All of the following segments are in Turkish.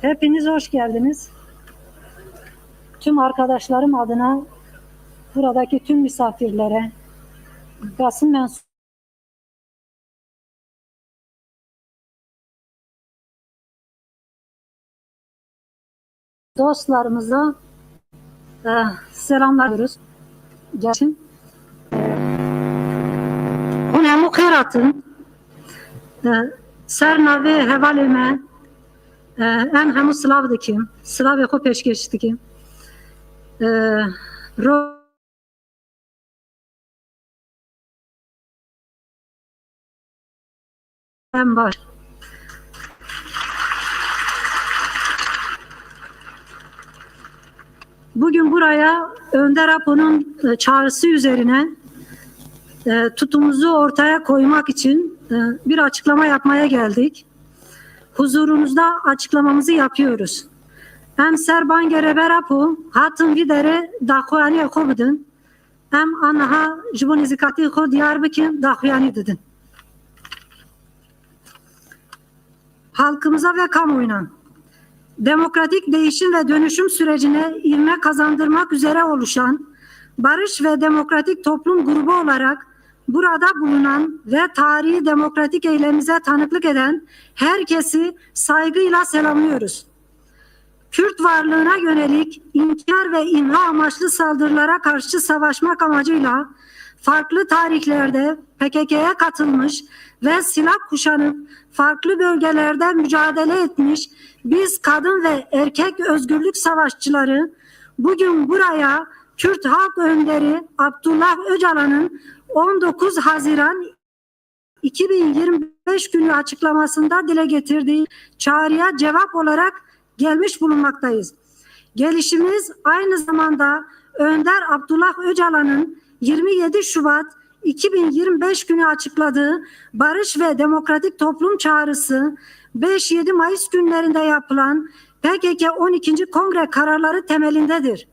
Hepiniz hoş geldiniz. Tüm arkadaşlarım adına buradaki tüm misafirlere, basın mensup dostlarımıza e, selamlıyoruz. Gelsin. Ona mukeratın e, sernavi hevalime e, en hemu slav dikim, slav xo peşkeş dikim. E, ro baş. Bugün buraya Önder Apo'nun e, çağrısı üzerine e, tutumuzu ortaya koymak için e, bir açıklama yapmaya geldik. Huzurunuzda açıklamamızı yapıyoruz. Hem serban gereber Apo, hatın videre daxuyani xo bidin. Hem anaha jibon izikati xo diyar bikin daxuyani didin. Halkımıza ve kamuoyuna demokratik değişim ve dönüşüm sürecine ivme kazandırmak üzere oluşan Barış ve Demokratik Toplum Grubu olarak burada bulunan ve tarihi demokratik eylemize tanıklık eden herkesi saygıyla selamlıyoruz. Kürt varlığına yönelik inkar ve imha amaçlı saldırılara karşı savaşmak amacıyla farklı tarihlerde PKK'ya katılmış ve silah kuşanıp farklı bölgelerde mücadele etmiş biz kadın ve erkek özgürlük savaşçıları bugün buraya Kürt Halk Önderi Abdullah Öcalan'ın 19 Haziran 2025 günü açıklamasında dile getirdiği çağrıya cevap olarak gelmiş bulunmaktayız. Gelişimiz aynı zamanda Önder Abdullah Öcalan'ın 27 Şubat 2025 günü açıkladığı Barış ve Demokratik Toplum Çağrısı 5-7 Mayıs günlerinde yapılan PKK 12. Kongre kararları temelindedir.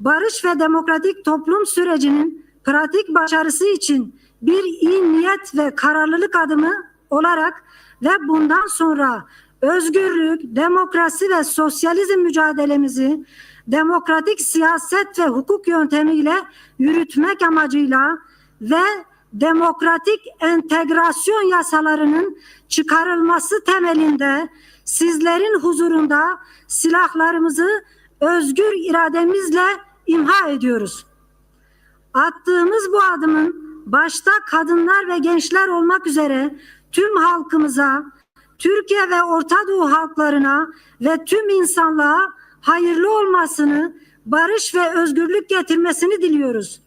Barış ve demokratik toplum sürecinin pratik başarısı için bir iyi niyet ve kararlılık adımı olarak ve bundan sonra özgürlük, demokrasi ve sosyalizm mücadelemizi demokratik siyaset ve hukuk yöntemiyle yürütmek amacıyla ve demokratik entegrasyon yasalarının çıkarılması temelinde sizlerin huzurunda silahlarımızı özgür irademizle imha ediyoruz. Attığımız bu adımın başta kadınlar ve gençler olmak üzere tüm halkımıza, Türkiye ve Orta Doğu halklarına ve tüm insanlığa hayırlı olmasını, barış ve özgürlük getirmesini diliyoruz.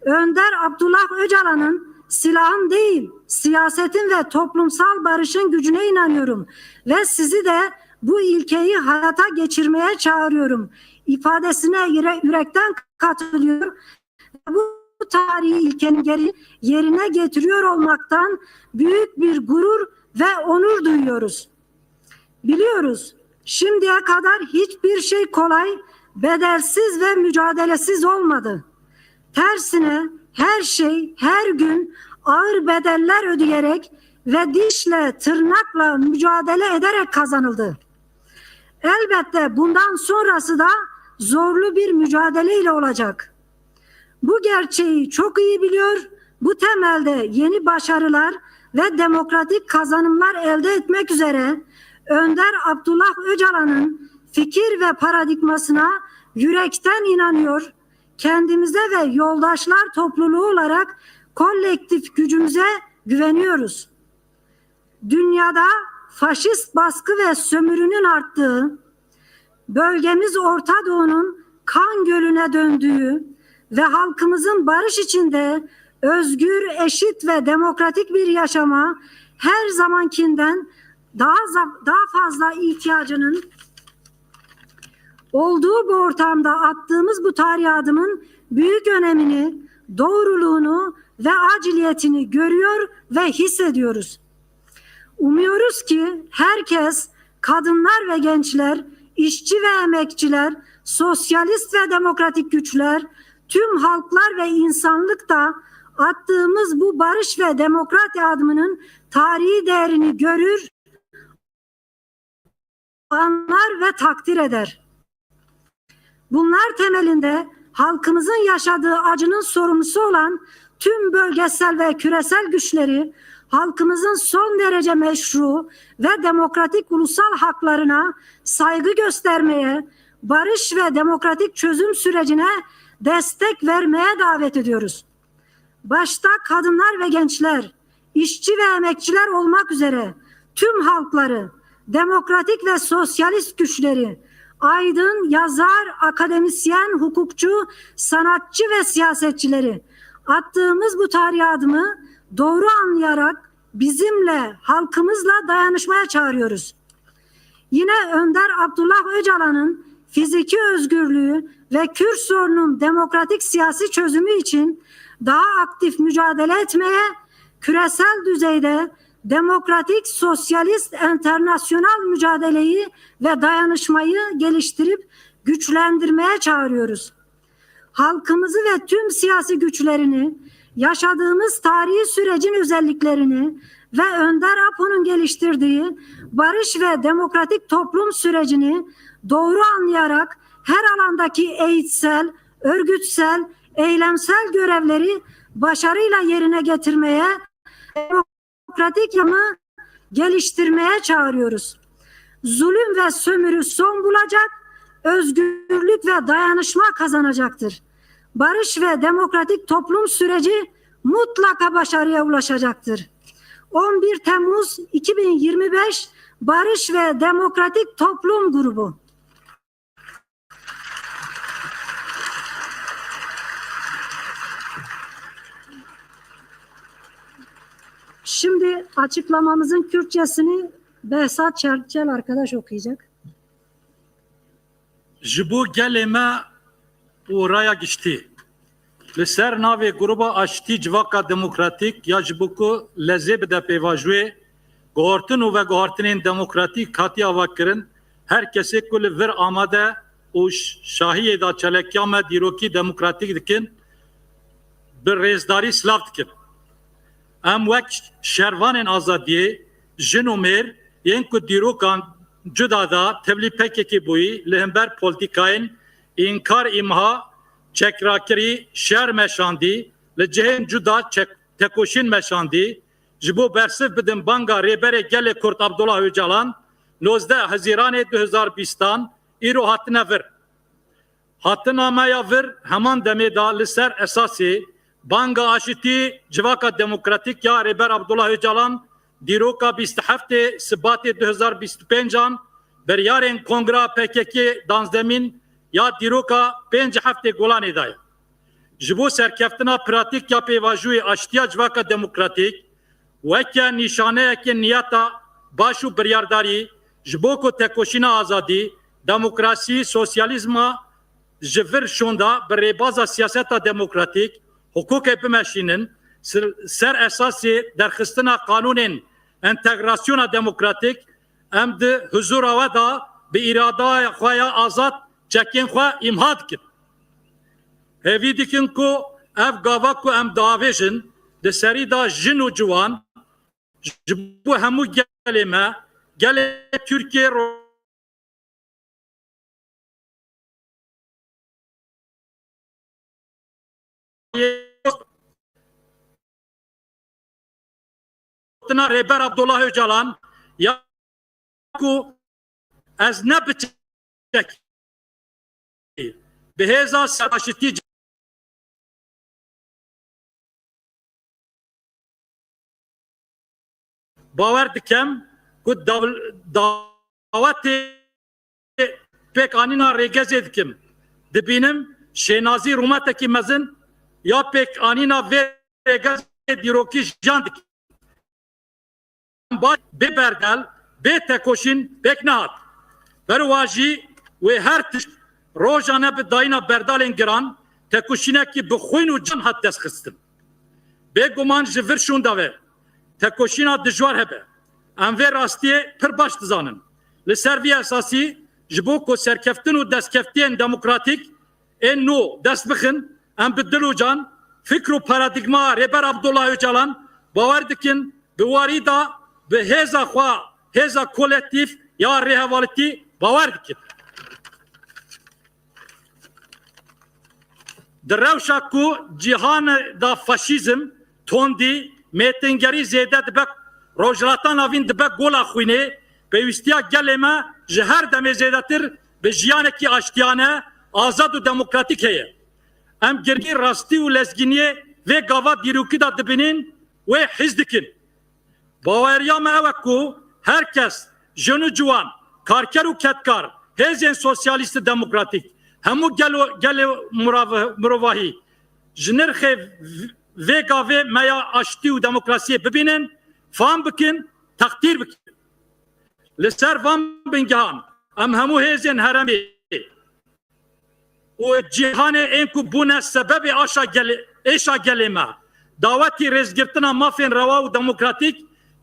Önder Abdullah Öcalan'ın silahın değil, siyasetin ve toplumsal barışın gücüne inanıyorum ve sizi de bu ilkeyi hayata geçirmeye çağırıyorum. İfadesine yüre, yürekten katılıyorum. Bu tarihi ilkenin geri yerine getiriyor olmaktan büyük bir gurur ve onur duyuyoruz. Biliyoruz şimdiye kadar hiçbir şey kolay, bedelsiz ve mücadelesiz olmadı. Tersine her şey her gün ağır bedeller ödeyerek ve dişle tırnakla mücadele ederek kazanıldı. Elbette bundan sonrası da zorlu bir mücadeleyle olacak. Bu gerçeği çok iyi biliyor. Bu temelde yeni başarılar ve demokratik kazanımlar elde etmek üzere Önder Abdullah Öcalan'ın fikir ve paradigmasına yürekten inanıyor. Kendimize ve yoldaşlar topluluğu olarak kolektif gücümüze güveniyoruz. Dünyada faşist baskı ve sömürünün arttığı, bölgemiz Orta Doğu'nun kan gölüne döndüğü, ve halkımızın barış içinde özgür, eşit ve demokratik bir yaşama her zamankinden daha daha fazla ihtiyacının olduğu bu ortamda attığımız bu tarihi adımın büyük önemini, doğruluğunu ve aciliyetini görüyor ve hissediyoruz. Umuyoruz ki herkes, kadınlar ve gençler, işçi ve emekçiler, sosyalist ve demokratik güçler, tüm halklar ve insanlık da attığımız bu barış ve demokrati adımının tarihi değerini görür, anlar ve takdir eder. Bunlar temelinde halkımızın yaşadığı acının sorumlusu olan tüm bölgesel ve küresel güçleri halkımızın son derece meşru ve demokratik ulusal haklarına saygı göstermeye, barış ve demokratik çözüm sürecine destek vermeye davet ediyoruz. Başta kadınlar ve gençler, işçi ve emekçiler olmak üzere tüm halkları, demokratik ve sosyalist güçleri, aydın, yazar, akademisyen, hukukçu, sanatçı ve siyasetçileri attığımız bu tarihi adımı doğru anlayarak bizimle, halkımızla dayanışmaya çağırıyoruz. Yine Önder Abdullah Öcalan'ın fiziki özgürlüğü ve Kürt sorunun demokratik siyasi çözümü için daha aktif mücadele etmeye, küresel düzeyde demokratik, sosyalist, internasyonal mücadeleyi ve dayanışmayı geliştirip güçlendirmeye çağırıyoruz. Halkımızı ve tüm siyasi güçlerini, yaşadığımız tarihi sürecin özelliklerini ve Önder Apo'nun geliştirdiği barış ve demokratik toplum sürecini doğru anlayarak her alandaki eğitsel, örgütsel, eylemsel görevleri başarıyla yerine getirmeye, demokratik yanı geliştirmeye çağırıyoruz. Zulüm ve sömürü son bulacak, özgürlük ve dayanışma kazanacaktır. Barış ve demokratik toplum süreci mutlaka başarıya ulaşacaktır. 11 Temmuz 2025 Barış ve Demokratik Toplum Grubu. Şimdi açıklamamızın Kürtçesini Behzat Çerçel arkadaş okuyacak. ji bo gelê me û raya giştî li ser navê gruba aştî civaka demokratîk ya ji bo ku lezê bide pêvajûyê guhartin û veguhartinên vekirin her kesê ku vir amade û şahiyê da çelekiya me dîrokî demokratîk dikin bi rêzdarî silav dikin em wek şervanên azadiyê jin û mêr yên ku dîrokan cuda da tevlî pekekî bûyî li hember polîtikayên înkar îmha çekrakirî şer meşandî li cihên cuda tekoşîn meşandî ji bo bersiv bidin banga rêberê gelê Kurt Abdullah Öcalan 19 Hezîranê 2020 îro hatine vir. Hatina vir heman demê da li ser esasê banga aşitî civaka demokratîk ya rêber Abdullah Öcalan dîroka 27 Sibatê 2025 biryarên Kongra PKK danzdemîn ya dîroka 5 heftê Golanê da ye. Ji bo serkeftina pratik ya pêvajûyê aştiya civaka demokratîk weke nîşaneyekê niyeta baş û biryardarî ji bo ku tekoşîna azadî, demokrasî, sosyalîzma ji vir şonda hukukê bimeşînin ser- esasê derxistina kanûnên entegrasyona demokratîk em di huzura we da bi îradaya xwe ya azad çekên xwe îmha dikin. Hevî dikin ku ev gava ku em diavêjin di serî da jin û ciwan ji bo hemû gelê me gelê Türkiye ro- Tina Reber Abdullah Öcalan ya ku ez ne biçek biheza savaşiti باور dikem ku dav- davetê pek anîna rêgezê dikim dibînim şenazi rumeteki mezin ya pek anina ve regaz diroki Baş be bergel be tekoşin bek nahat. Berwaji ve her tiş rojane bi dayına berdalên giran tekoşinekî bi xwîn û can hat dest xistin. Bêguman ji vir şûnda ve tekoşîna dijwar hebe. Em vê rastiyê pir baş dizanin. Li ser vî esasî ji bo ku serkeftin û destkeftiyên demokratîk ên nû dest bixin em bi dil û can fikr û paradigma Rêber Abdullah Öcalan bawer dikin bi warî da bi hêza xwe hêza kolektif ya rêhevalîtî bawer dikin. Di rewşa ku cîhanê da faşîzm, tondî, mêtingerî zêde dibe rojhilatan avîn dibe gola xwînê, pêwîstiya gelê me ji her demê zêdetir bi jiyanekî aştiyane, azad û demokratîk heye. Em girgî rastî û lezgîniyê vê gava dîrokî da dibinin wê hiz dikin. Baweriya me ew e ku herkes jin ciwan, karker û ketkar, hêzên sosyalîst demokratîk, hemû gelo ji nirxê vê gavê meya aştî û demokrasiyê bibînin, fam bikin, takdîr bikin. Li ser van bingehan em hemû hêzên heremê û cîhanê ên ku bûne sebebê aşa gelê êşa gelê me dawetî rêzgirtina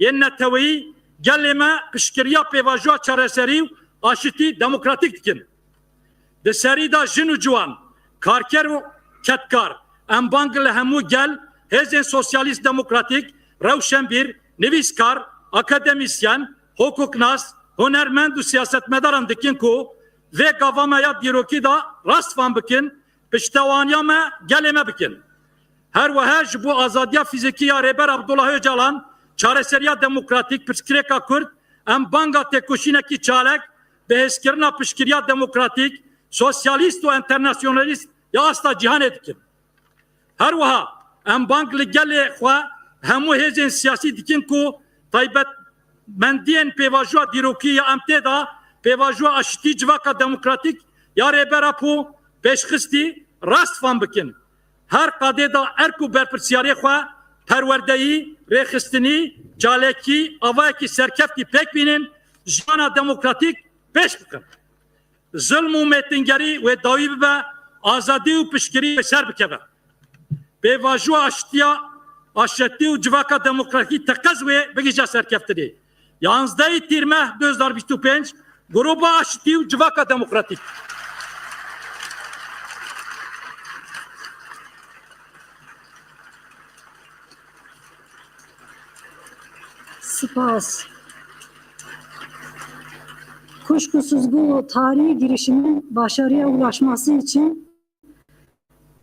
yên neteweyî gelê me piştgiriya pêvajoya çareserî û aşitî demokratîk dikin. Di serî da jin û karker û ketkar, em bang li hemû gel hêzên sosyalîst demokratîk, rewşenbîr, nivîskar, akademisyen, hukuknas, hunermend û siyasetmedaran dikin ku vê gava me ya dîrokî da rast van bikin, piştewaniya me gelê bikin. Her wiha ji bo azadiya fîzikî ya Rêber Abdullah Öcalan, çareseriya demokratîk pirsgirêka Kurd, em banga têkoşînekî çalek bi hêzkirina piştgiriya demokratîk, sosyalîst û internasyonalîst ya asta cîhanê dikin. Her wiha em bang li gelê xwe hemû hêzên siyasî dikin ku taybet mendiyên pêvajoya dîrokî ya em da pêvajoya aşitî civaka demokratîk ya rêbera pû pêşxistî rast van bikin. Her qadê da erk û berpirsyarê xwe perwerdeyî, rêxistinî, calekî, avayekî serkeftî pêk bînin, jiyana demokratîk pêş bikin. Zulm û mêtingerî wê dawî bibe, azadî û piştgirî wê ser bikeve. Pêvajoya aştiya aşetî û civaka demokratîk teqez wê bigîja serkeftinê. Yansdayı tirmeh 2025 gruba aşitî û civaka demokratîk. Spas. Kuşkusuz bu tarihi girişimin başarıya ulaşması için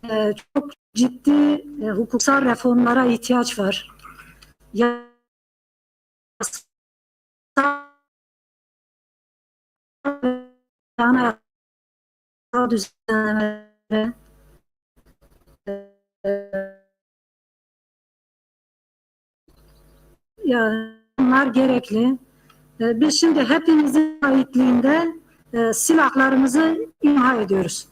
e, çok ciddi e, hukuksal reformlara ihtiyaç var. Ya yani düzenlemelere ya bunlar gerekli. E, Biz şimdi hepimizin aitliğinde e, silahlarımızı imha ediyoruz.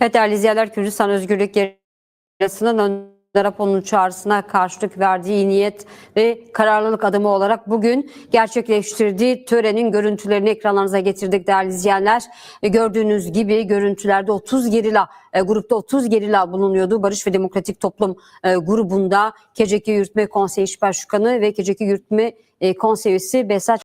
Evet değerli izleyenler Kürdistan Özgürlük Gerillesinin Önder Apo'nun çağrısına karşılık verdiği niyet ve kararlılık adımı olarak bugün gerçekleştirdiği törenin görüntülerini ekranlarınıza getirdik değerli izleyenler. E, Gördüğünüz gibi görüntülerde 30 gerilla, e, grupta 30 gerilla bulunuyordu. Barış ve Demokratik Toplum e, grubunda Keceki Yürütme Konseyi İş Başkanı ve Keceki Yürütme Konseyi üyesi Behzat